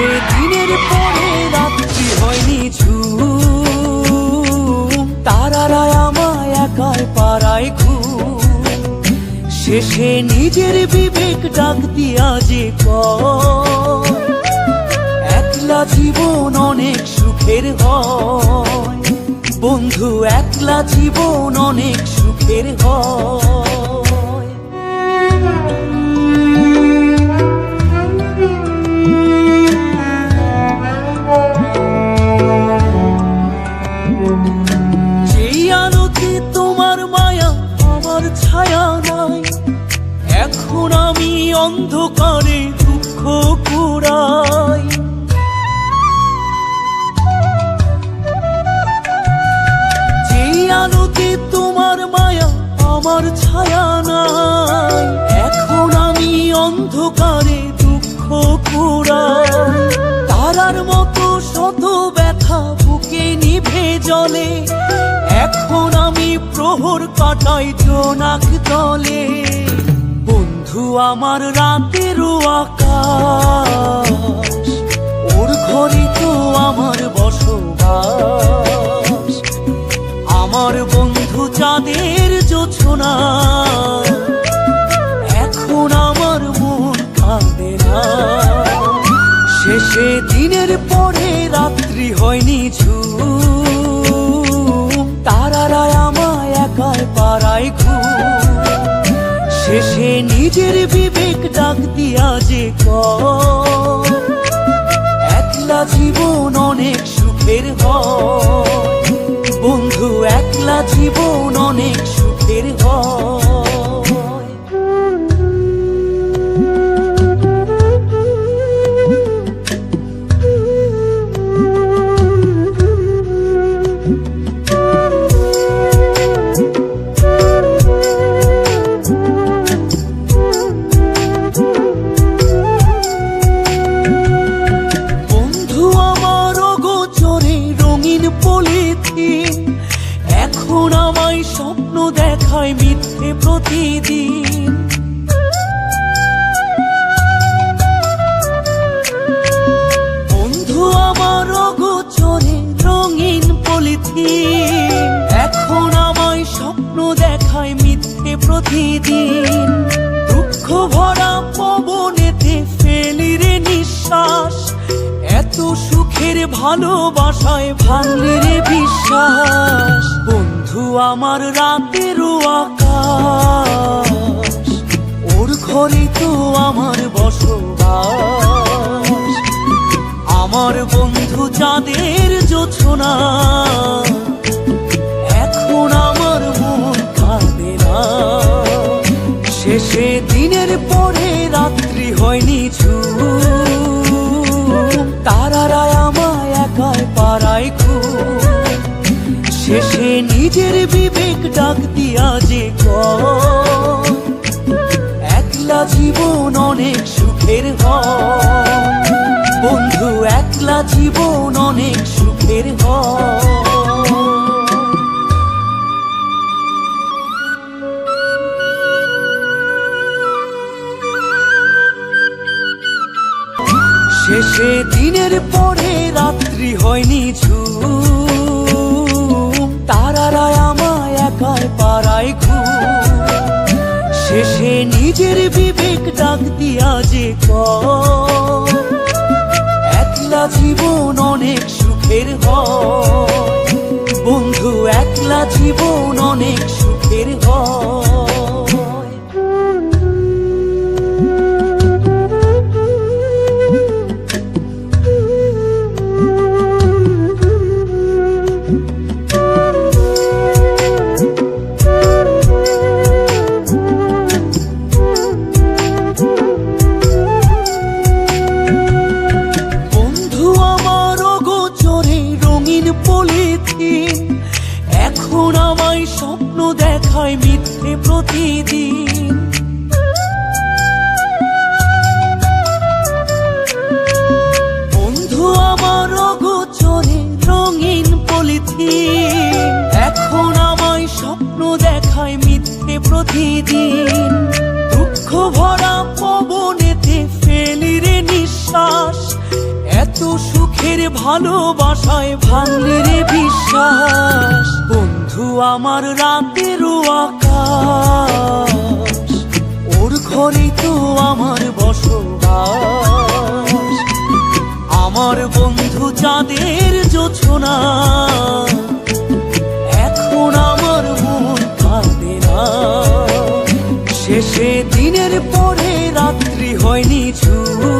শেষে দিনের পরে রাত্রি হয়নি ঝুম। তারারা আমায় একাই পাড়ায় ঘুম শেষে নিজের বিবেক ডাক দিয়া যে একলা জীবন অনেক সুখের হয়। বন্ধু, একলা জীবন অনেক সুখের হয়। অন্ধকারে দুঃখ কুড়াই। যেই আলোতে তোমার মায়া, আমার ছায়া নাই, এখন আমি অন্ধকারে দুঃখ কুড়াই। তারার মতো শত ব্যথা বুকে নিভে জলে, এখন আমি প্রহর কাটাই জোনাক তলে। বন্ধু, আমার রাতেরও আকাশ ওর ঘরে তো আমার বসবাস। আমার বন্ধু, চাঁদের জোছনা, এখন আমার মন কাঁদে না। শেষে দিনের পরে রাত্রি হয়নি ঝুম, তারারায় আমায় একাই পাড়ায় ঘুম শেষে নিজের বিবেক ডাক দিয়া যে একলা জীবন অনেক সুখের হয়। বন্ধু, একলা জীবন অনেক সুখের হয়। স্বপ্ন দেখায় মিথ্যে প্রতিদিন। বন্ধু আমার গোচরে রঙিন পলিথিন। এখন আমায় স্বপ্ন দেখায় মিথ্যে প্রতিদিন। দুঃখ ভরা পবনেতে ফেলি নিঃশ্বাস। এত সুখের ভালোবাসায় ভাঙলি আমার রাতেরও আকাশ, ওর ঘরে তো আমার বসবাস। আমার বন্ধু চাঁদের জোছনা, এখন আমার মন কাঁদে না। শেষে দিনের পরে রাত্রি হয়নি ঝুম। তারারা আমায় একাই পাড়ায় নিজের বিবেক ডাক দিয়া যে একলা জীবন অনেক সুখের বন্ধু, একলা জীবন অনেক সুখের হয়। শেষে দিনের পরে কয় একলা জীবন অনেক সুখের হয়। বন্ধু একলা জীবন অনেক সুখের হয়। বন্ধু আমার গোচরে রঙিন পলিথিন। এখন আমায় স্বপ্ন দেখায় মিথ্যে প্রতিদিন। দুঃখ ভরা পবনেতে সুখের ভালোবাসায়, ভাঙলি রে বিশ্বাস। বন্ধু, আমার রাতেরও আকাশ। ওর ঘরে তো আমার বসবাস। আমার বন্ধু চাঁদের জোছনা। এখন আমার মন কাঁদে না। শেষে দিনের পরে রাত্রি হয়নি ঝুম।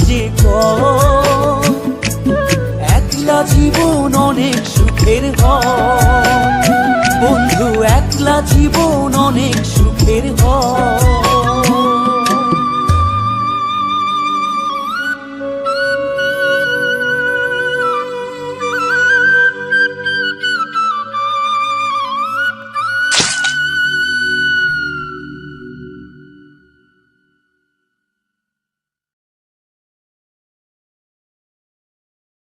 যে একলা জীবন অনেক সুখের বন্ধু একলা জীবন অনেক সুখের হয়